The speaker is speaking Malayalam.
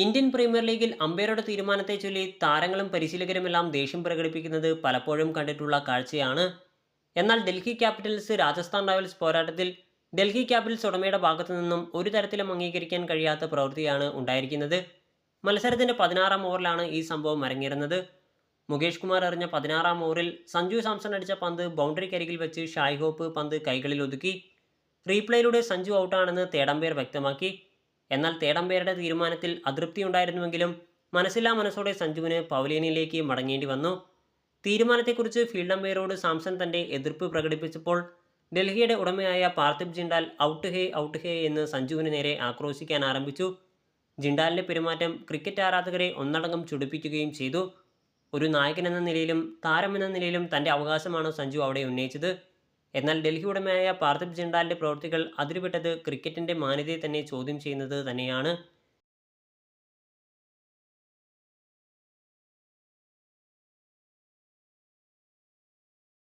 ഇന്ത്യൻ പ്രീമിയർ ലീഗിൽ അമ്പയറുടെ തീരുമാനത്തെ ചൊല്ലി താരങ്ങളും പരിശീലകരുമെല്ലാം ദേഷ്യം പ്രകടിപ്പിക്കുന്നത് പലപ്പോഴും കണ്ടിട്ടുള്ള കാഴ്ചയാണ്. എന്നാൽ ഡൽഹി ക്യാപിറ്റൽസ് രാജസ്ഥാൻ റോയൽസ് പോരാട്ടത്തിൽ ഡൽഹി ക്യാപിറ്റൽസ് ഉടമയുടെ ഭാഗത്തു നിന്നും ഒരു തരത്തിലും അംഗീകരിക്കാൻ കഴിയാത്ത പ്രവൃത്തിയാണ് ഉണ്ടായിരിക്കുന്നത്. മത്സരത്തിന്റെ പതിനാറാം ഓവറിലാണ് ഈ സംഭവം അരങ്ങേറുന്നത്. മുകേഷ് കുമാർ എറിഞ്ഞ പതിനാറാം ഓവറിൽ സഞ്ജു സാംസൺ അടിച്ച പന്ത് ബൗണ്ടറിക്കരികിൽ വെച്ച് ഷായ് ഹോപ്പ് പന്ത് കൈകളിൽ ഒതുക്കി. റീപ്ലേയിലൂടെ സഞ്ജു ഔട്ടാണെന്ന് തേടമ്പയർ വ്യക്തമാക്കി. എന്നാൽ തേടമ്പേരുടെ തീരുമാനത്തിൽ അതൃപ്തിയുണ്ടായിരുന്നുവെങ്കിലും മനസ്സില്ലാ മനസ്സോടെ സഞ്ജുവിന് പവലിയനിലേക്ക് മടങ്ങേണ്ടി വന്നു. തീരുമാനത്തെക്കുറിച്ച് ഫീൽഡ് അമ്പയറോട് സാംസൺ തന്റെ എതിർപ്പ് പ്രകടിപ്പിച്ചപ്പോൾ ഡൽഹിയുടെ ഉടമയായ പാർത്ഥിബ് ജിണ്ടാൽ ഔട്ട് ഹേ ഔട്ട് ഹേ എന്ന് സഞ്ജുവിന് നേരെ ആക്രോശിക്കാൻ ആരംഭിച്ചു. ജിണ്ടാലിന്റെ പെരുമാറ്റം ക്രിക്കറ്റ് ആരാധകരെ ഒന്നടങ്കം ചുടിപ്പിക്കുകയും ചെയ്തു. ഒരു നായകൻ എന്ന നിലയിലും താരമെന്ന നിലയിലും തന്റെ അവകാശമാണ് സഞ്ജു അവിടെ ഉന്നയിച്ചത്. എന്നാൽ ഡൽഹി ഉടമയായ പാർത്ഥിപ് ജിണ്ടാലിന്റെ പ്രവൃത്തികൾ അതിരുവിട്ടത് ക്രിക്കറ്റിന്റെ മാന്യതയെ തന്നെ ചോദ്യം ചെയ്യുന്നത് തന്നെയാണ്.